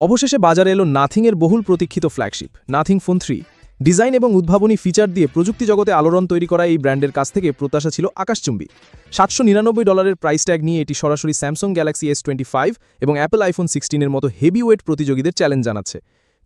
অবশেষে বাজারে এলো নাথিংয়ের বহুল প্রতীক্ষিত flagship Nothing Phone three. Design এবং উদ্ভাবনী ফিচার দিয়ে প্রযুক্তি জগতে আলোড়ন তৈরি করা এই ব্র্যান্ডের কাছ থেকে প্রত্যাশা ছিল আকাশচুম্বী। সাতশো নিরানব্বই ডলারের প্রাইস ট্যাগ নিয়ে এটি সরাসরি Samsung Galaxy S twenty five এবং অ্যাপল আইফোন সিক্সটিনের মতো হেভি ওয়েট প্রতিযোগীদের চ্যালেঞ্জ জানাচ্ছে।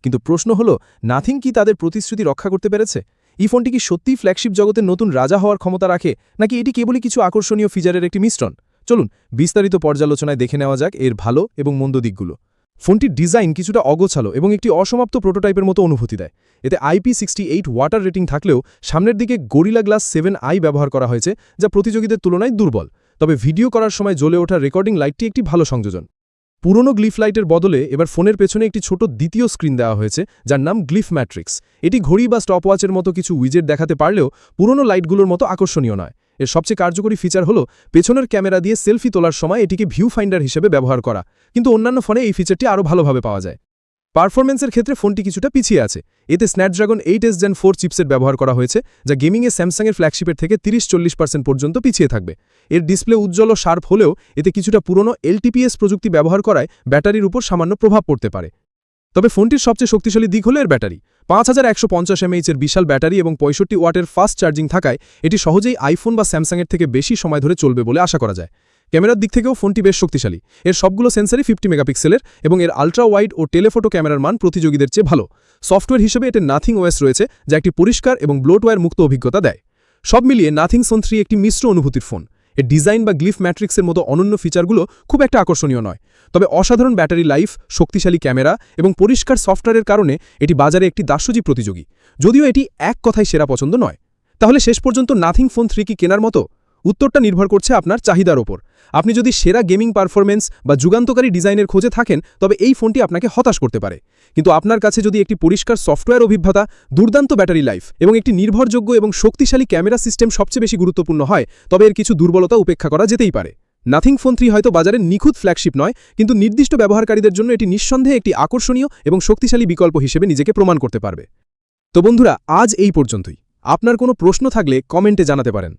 কিন্তু প্রশ্ন হল, নাথিং কি তাদের প্রতিশ্রুতি রক্ষা করতে পেরেছে? এই ফোনটি কি সত্যিই ফ্ল্যাগশিপ জগতের নতুন রাজা হওয়ার ক্ষমতা রাখে, নাকি এটি কেবলই কিছু আকর্ষণীয় ফিচারের একটি মিশ্রণ? চলুন, বিস্তারিত পর্যালোচনায় দেখে নেওয়া যাক এর ভালো এবং মন্দ দিকগুলো। ফোনটির ডিজাইন কিছুটা অগোছালো এবং একটি অসমাপ্ত প্রোটোটাইপের মতো অনুভূতি দেয়। এতে IP sixty eight water rating থাকলেও সামনের দিকে গরিলা গ্লাস সেভেন আই ব্যবহার করা হয়েছে, যা প্রতিযোগীদের তুলনায় দুর্বল। তবে ভিডিও করার সময় জ্বলে ওঠা রেকর্ডিং লাইটটি একটি ভালো সংযোজন। পুরনো গ্লিফ লাইটের বদলে এবার ফোনের পেছনে একটি ছোট দ্বিতীয় স্ক্রিন দেওয়া হয়েছে, যার নাম গ্লিফ ম্যাট্রিক্স। এটি ঘড়ি বা স্টপওয়াচের মতো কিছু উইজেট দেখাতে পারলেও পুরনো লাইটগুলোর মতো আকর্ষণীয় নয়। এর সবচেয়ে কার্যকরী ফিচার হল পেছনের ক্যামেরা দিয়ে সেলফি তোলার সময় এটিকে ভিউ ফাইন্ডার হিসেবে ব্যবহার করা। কিন্তু অন্যান্য ফোনে এই ফিচারটি আরও ভালোভাবে পাওয়া যায়। পারফরমেন্সের ক্ষেত্রে ফোনটি কিছুটা পিছিয়ে আছে। এতে Snapdragon eight S gen four chipset ব্যবহার করা হয়েছে, যা গেমিংয়ে স্যামসাংয়ের ফ্ল্যাগশিপের থেকে তিরিশ চল্লিশ পার্সেন্ট পর্যন্ত পিছিয়ে থাকবে। এর ডিসপ্লে উজ্জ্বল ও শার্প হলেও এতে কিছুটা পুরনো এলটিপিএস প্রযুক্তি ব্যবহার করায় ব্যাটারির উপর সামান্য প্রভাব পড়তে পারে। তবে ফোনটির সবচেয়ে শক্তিশালী দিক হল এর ব্যাটারি। পাঁচ হাজার একশো পঞ্চাশ এমএইচের বিশাল ব্যাটারি এবং পঁয়ষট্টি ওয়াটের ফাস্ট চার্জিং থাকায় এটি সহজেই আইফোন বা স্যামসাংয়ের থেকে বেশি সময় ধরে চলবে বলে আশা করা যায়। ক্যামেরার দিক থেকেও ফোনটি বেশ শক্তিশালী। এর সবগুলো সেন্সারই ফিফটি মেগাপিক্সেলের এবং এর আলট্রা ওয়াইড ও টেলিফোটো ক্যামেরার মান প্রতিযোগীদের চেয়ে ভালো। সফটওয়্যার হিসেবে এতে নাথিং ওয়েস রয়েছে, যা একটি পরিষ্কার এবং ব্লোটওয়্যার মুক্ত অভিজ্ঞতা দেয়। সব মিলিয়ে নাথিং সোন থ্রি একটি মিশ্র অনুভূতির ফোন। এর ডিজাইন বা গ্লিফ ম্যাট্রিক্সের মতো অনন্য ফিচারগুলো খুব একটা আকর্ষণীয় নয়। তবে অসাধারণ ব্যাটারি লাইফ, শক্তিশালী ক্যামেরা এবং পরিষ্কার সফটওয়্যারের কারণে এটি বাজারে একটি দাস্যজী প্রতিযোগী। যদিও এটি এক কথায় সেরা পছন্দ নয়। তাহলে শেষ পর্যন্ত নাথিং ফোন থ্রি কি কেনার মতো? উত্তরটা নির্ভর করছে আপনার চাহিদার ওপর। আপনি যদি সেরা গেমিং পারফরমেন্স বা যুগান্তকারী ডিজাইনের খোঁজে থাকেন, তবে এই ফোনটি আপনাকে হতাশ করতে পারে। কিন্তু আপনার কাছে যদি একটি পরিষ্কার সফটওয়্যার অভিজ্ঞতা, দুর্দান্ত ব্যাটারি লাইফ এবং একটি নির্ভরযোগ্য এবং শক্তিশালী ক্যামেরা সিস্টেম সবচেয়ে বেশি গুরুত্বপূর্ণ হয়, তবে এর কিছু দুর্বলতা উপেক্ষা করা যেতেই পারে। নাথিং ফোন থ্রি হয়তো বাজারে নিখুঁত ফ্ল্যাগশিপ নয়, কিন্তু নির্দিষ্ট ব্যবহারকারীদের জন্য এটি নিঃসন্দেহে একটি আকর্ষণীয় এবং শক্তিশালী বিকল্প হিসেবে নিজেকে প্রমাণ করতে পারবে। তো বন্ধুরা, আজ এই পর্যন্তই। আপনার কোনো প্রশ্ন থাকলে কমেন্টে জানাতে পারেন।